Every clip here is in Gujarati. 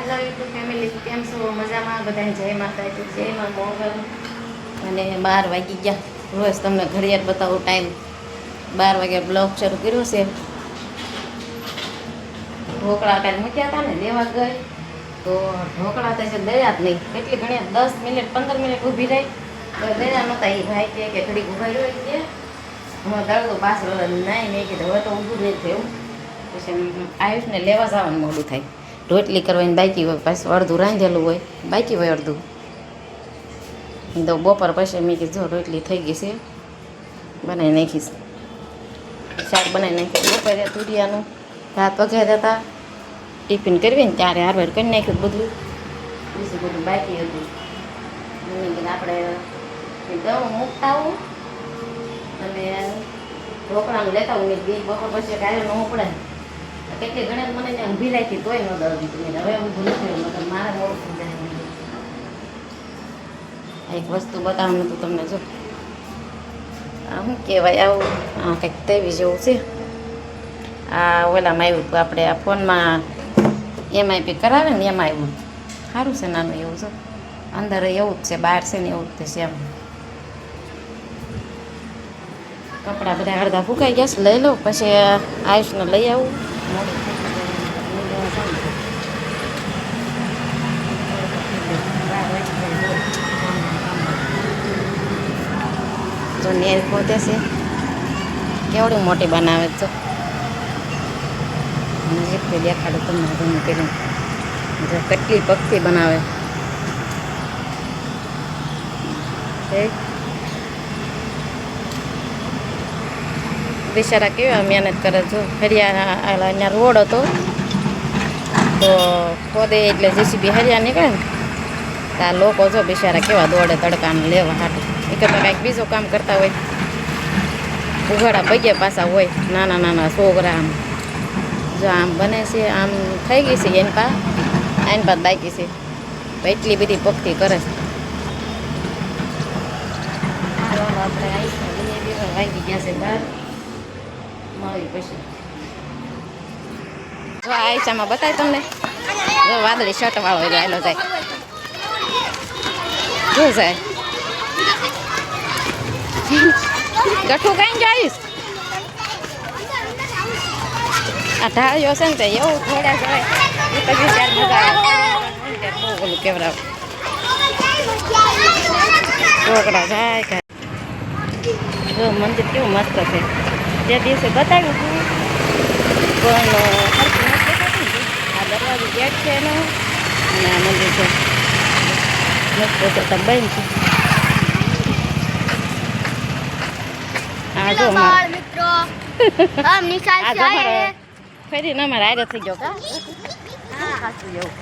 હેલો યુટ્યુબ ફેમિલી કેમ છો? મજામાં? બધાને જય માતાજી. જય માં મોગલ. અને બાર વાગી ગયા. રોજ તમને ઘડિયાળ બતાવું ટાઈમ બાર વાગ્યા બ્લોગ શરૂ કર્યો છે. ઢોકળા કાંઈ મૂક્યા હતા ને દેવા ગઈ. તો ઢોકળા તો છે દયા જ નહીં. કેટલી ઘણી દસ મિનિટ, પંદર મિનિટ ઊભી રહી. તો દયા નહોતા. એ ભાઈ કે કે ઘડીક ઊભા રહ્યો કે હું દળતો પાછળ નાઈ નહીં કીધું હવે તો ઊભું નહીં થયું. પછી આયુષને લેવા જવાનું મોડું થાય. રોટલી કરવાની બાકી હોય, પાછું અડધું રાંધેલું હોય, બાકી હોય અડધું. તો બપોર પછી મેં કીધું રોટલી થઈ ગઈ છે, બનાવી નાખીશ. શાક બનાવી નાખ્યું. બપોરે તુરિયાનું ભાત વઘાર્યા હતા. ટિફિન કરવી ને ત્યારે હારવાર કરી નાખ્યું બધું. બીજું બધું બાકી હતું. મમ્મી કીધું, આપણે દવું મૂકતા આવું? અને ઢોકળાનું લેતા હું બપોર પછી કાલે ન પડે કેટલી ઘણી મને ત્યાં ઊભી રાખી તોય ન દળ દીધું હવે હું નથી રહ્યું મતલબ મારા મોડું જાય એક વસ્તુ બતાવવાનું હતું તમને, જો. આ શું કહેવાય, આવું, આ કંઈક તેવી જેવું છે. આ ઓલામાં આવ્યું હતું આપણે, આ ફોનમાં એમઆઈપી કરાવે ને એમાં આવ્યું સારું છે નાનું એવું છે અંદર એવું જ છે, બહાર છે ને એવું જ છે એમ. કપડાં બધા અડધા ફૂંકાઈ ગયા છે, લઈ લઉં પછી આયુષને લઈ આવું. જો નેર પોતે છે. કેવડી મોટી બનાવે તો નજીકથી દેખાડું તમને રૂમ કર્યું જો કેટલી પગથી બનાવે. બિચારા કેવા મહેનત કરે જો હરિયાણા અહીંયા રોડ હતો. તો ખોદે એટલે જેસીબી હરિયા નીકળે ને, તો આ લોકો જો બિચારા કેવા દોડે તડકાને લેવા હાટું. એ કરતાં કાંઈક બીજું કામ કરતા હોય. ઉઘાડા પગે પાછા હોય, નાના નાના છોકરા આમ. જો આમ બને છે, આમ થઈ ગઈ છે એની પા આની પાસે બાકી છે. એટલી બધી પગતી કરે છે. આપણે ગયા છે બાર. મળી પછી. જો આ આઈસામાં તમને. જો વાદળી શર્ટ વાળો એટલે આયલો જાય. જો જાય. ગઠું કઈ જઈશ આ ઢાળ્યો છે ને એવું થોડા જાય એ પછી ચાર મજા મંદિર કેવું મસ્ત છે. જે દિવસે બતાવ્યું હતું. પણ આ દરવાજો ગેટ છે એનો. અને આ મંદિર છે. મસ્ત કરતા બંધ છે. જો ફરીને અમારે આરે થઈ ગયો કા? એવું.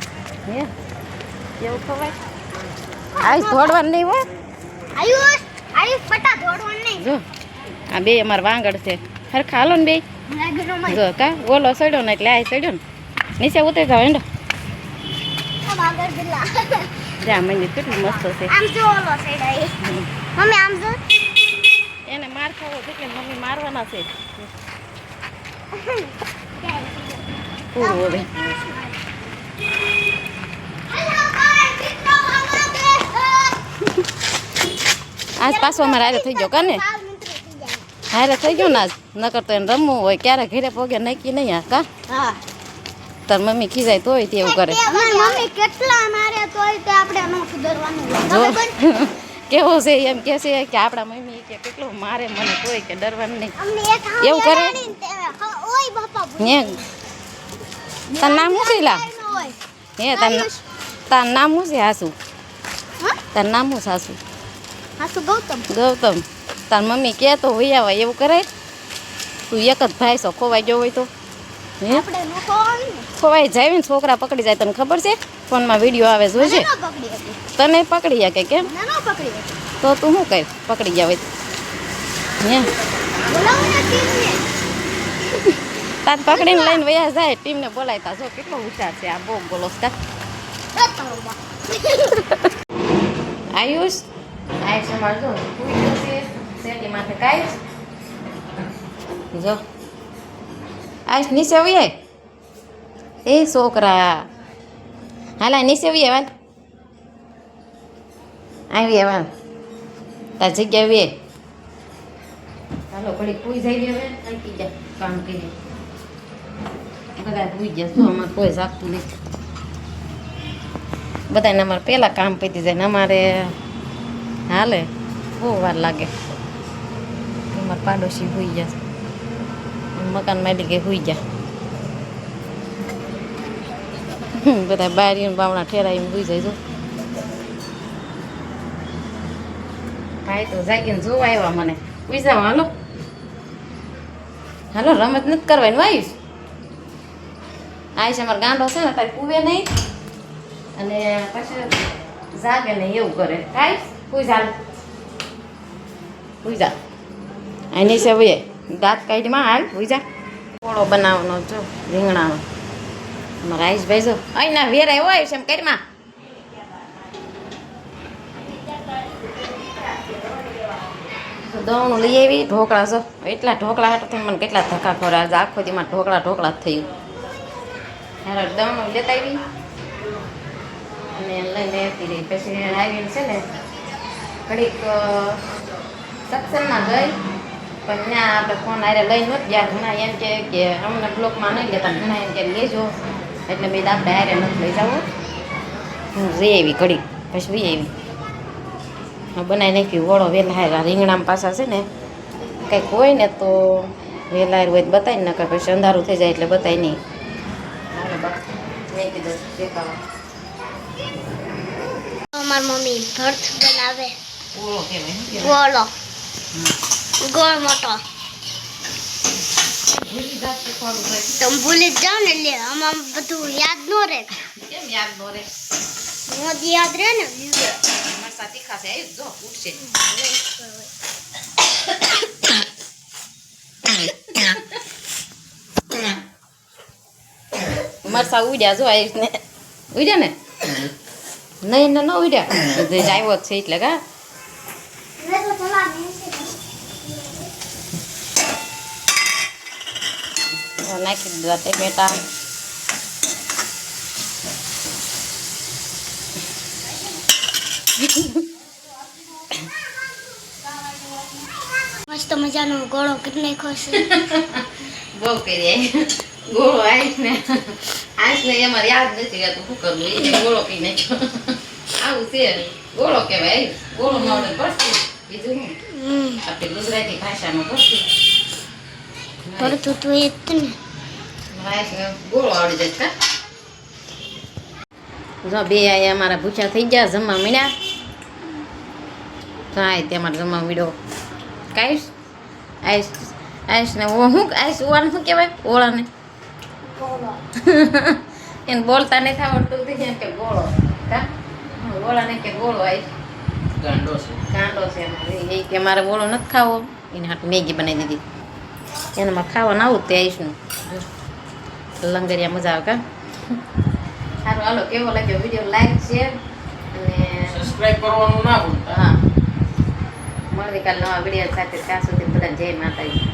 હે? એવું નહીં હોય? આયુષ આ બે અમાર વાંગડ છે. હર ખાલો ને બે. જો કા ઓલો સડ્યો ને એટલે આ સડ્યો ને. નીચે ઉતરી જાવ એંડો જા મને કેટલું મસ્ત છે. મમ્મી આમ જો. એને માર ખાવો એટલે મમ્મી મારવાના છે. પૂરું આજ પાછો અમારે આરે થઈ ગયો કાને હારે થઈ ગયો ને આજ. નકર તો એને રમવું હોય ક્યારે ઘરે પોગે નક્કી નહીં આ કા? હા. તાર મમ્મી ખીજાય તોય તે એવું કરે. મમ્મી કેટલા મારે તોય તે આપણે ન સુધરવાનું કેવો છે એમ કે છે કે આપણા મમ્મી કે કેટલું મારે મને તોય કે ડરવાનું નહીં. એવું કરે? ઓય બાપા હે તાર નામ શું છે લા હે તાર તાર નામ શું છે હાસુ? હા? તાર નામ શું સાસુ હાસુ? તો ગૌતમ. ગૌતમ. તાર મમ્મી કે તો હોય આવે એવું કરે તું એક જ ભાઈ છો ખોવાઈ ગયો હોય તો. હે? આપણે નો કોણ ખોવાઈ જાય ને છોકરા પકડી જાય તને ખબર છે? ફોનમાં વીડિયો આવે હતી. તને પકડી જાય કે કેમ તો તું શું કર? પકડી ગયા હોય હે? બોલાવો ને ટીમને તાર પકડીને લઈને વયા જાય ટીમને બોલાયતા જો કેટલો હુશાર છે આ બહુ બોલો તા આયુષ? આયુષ અમારે જો પૂરી ગયો છે શેરડી માથે કાયુષ જો. આયુષ નીચે આવી એ છોકરા. હાલા નીચે વી આવા આવી આવા તાર જગ્યા વે ચાલો ઘડી પૂઈ જઈ હવે. થાકી જા કામ કરી. બધા પૂઈ ગયા શું અમારે કોઈ જાગતું નથી. બધાને અમારે પહેલાં કામ પતી જાય ને અમારે. હાલે બહુ વાર લાગે. અમારે પાડોશી હોઈ ગયા મકાન માલિકે હોઈ ગયા હમ, બધા બારીઓ ને બાવણા ઠેરાઈને હોઈ જાય જો ભાઈ તો જાગીને જોવા આવ્યા મને હોઈ જાવ હાલો હાલો રમત નથી કરવાની આવીશ આવીશ અમારે ગાંડો છે ને તારે કુવે નહીં અને પછી જાગે નહીં એવું કરે કાંઈ કોઈ જાલ છે ભાઈ દાંત કાઢીમાં હાલ, હોઈ જા. પોળો બનાવવાનો જો રીંગણાનો. રાઈસ ભાઈ જો અહીં ના વેરાય હોય છે એમ કરીમાં દવણું લઈ આવી, ઢોકળા જો. એટલા ઢોકળા હાટ થઈ મને કેટલા ધક્કા ખોરા આજે આખો દીમાં ઢોકળા ઢોકળા થયું. હારો દવણું લેતા આવી. અને લઈને આવતી રહી પછી આવીને છે ને, ઘડીક સત્સંગમાં ગઈ. પણ ત્યાં આપણે ફોન આરે લઈ નથી ગયા ઘણા એમ કે કે અમને બ્લોકમાં નહીં લેતા ઘણા એમ કે લેજો. એટલે મેં આપણે આરે નથી લઈ જવું. હું રે એવી ઘડી પછી વી આવી બનાવી નાખ્યું વળો વહેલા હાર. રીંગણામાં પાછા છે ને કંઈક હોય ને તો વહેલા હોય તો બતાવી નાખે પછી અંધારું થઈ જાય એટલે બતાવી નહીં. મેં કીધું દેખાવા. અમારી મમ્મી ભર્થ બનાવે. ઓળો કેવાય ગોળો ગોળ મોટો. તમે ભૂલી જ જાઓ ને એટલે આમાં બધું યાદ ન રહે. કેમ યાદ નો રે મોદી યાદ રહે ને. મરસા તીખા છે આવી જો ઉઠશે. મરસા ઉડ્યા જો આવીશ ને. ઉડ્યા ને? નહીં ને ન ઉડ્યા. આવ્યો છે એટલે કા? નાખી દીધા ટેમેટા મસ્ત મજાનો ગોળો કેટલે ખોશે બહુ કરી ગોળો આવીશ ને. આવીશ ને અમારે યાદ નથી રહેતું શું કરવું એ ગોળો પી નાખ્યો. આવું છે. ગોળો કહેવાય. ગોળો માવડે પડશે બીજું આપણી ગુજરાતી ભાષામાં પડશે ભરતું તો એ જ ને ગોળો આવડી જાય જો બે આયા મારા ભૂખ્યા થઈ ગયા જમવા મીડ્યા થાય તે અમારે જમવા મીડ્યો કાંઈશ આઈશ આઈશ ને ઓ શું આઈશ ઓળાને શું કહેવાય ઓળાને ગોળો એને બોલતા નથી આવડતું તો એમ કે ગોળો કા ગોળાને કે ગોળો આઈશ ગાંડો છે કાંડો છે એ કે મારે ગોળો નથી ખાવો એને હાથ મેગી બનાવી દીધી એને મારે ખાવાનું આવું તે આઈશનું લંગરિયા મજા આવે કા? સારું હાલો કેવો લાગ્યો વીડિયો લાઈક શેર અને સબસ્ક્રાઇબ કરવાનું ના ભૂલતા. હા. મળવી કાલ નવા વીડિયો સાથે. ત્યાં સુધી બધા જય માતાજી.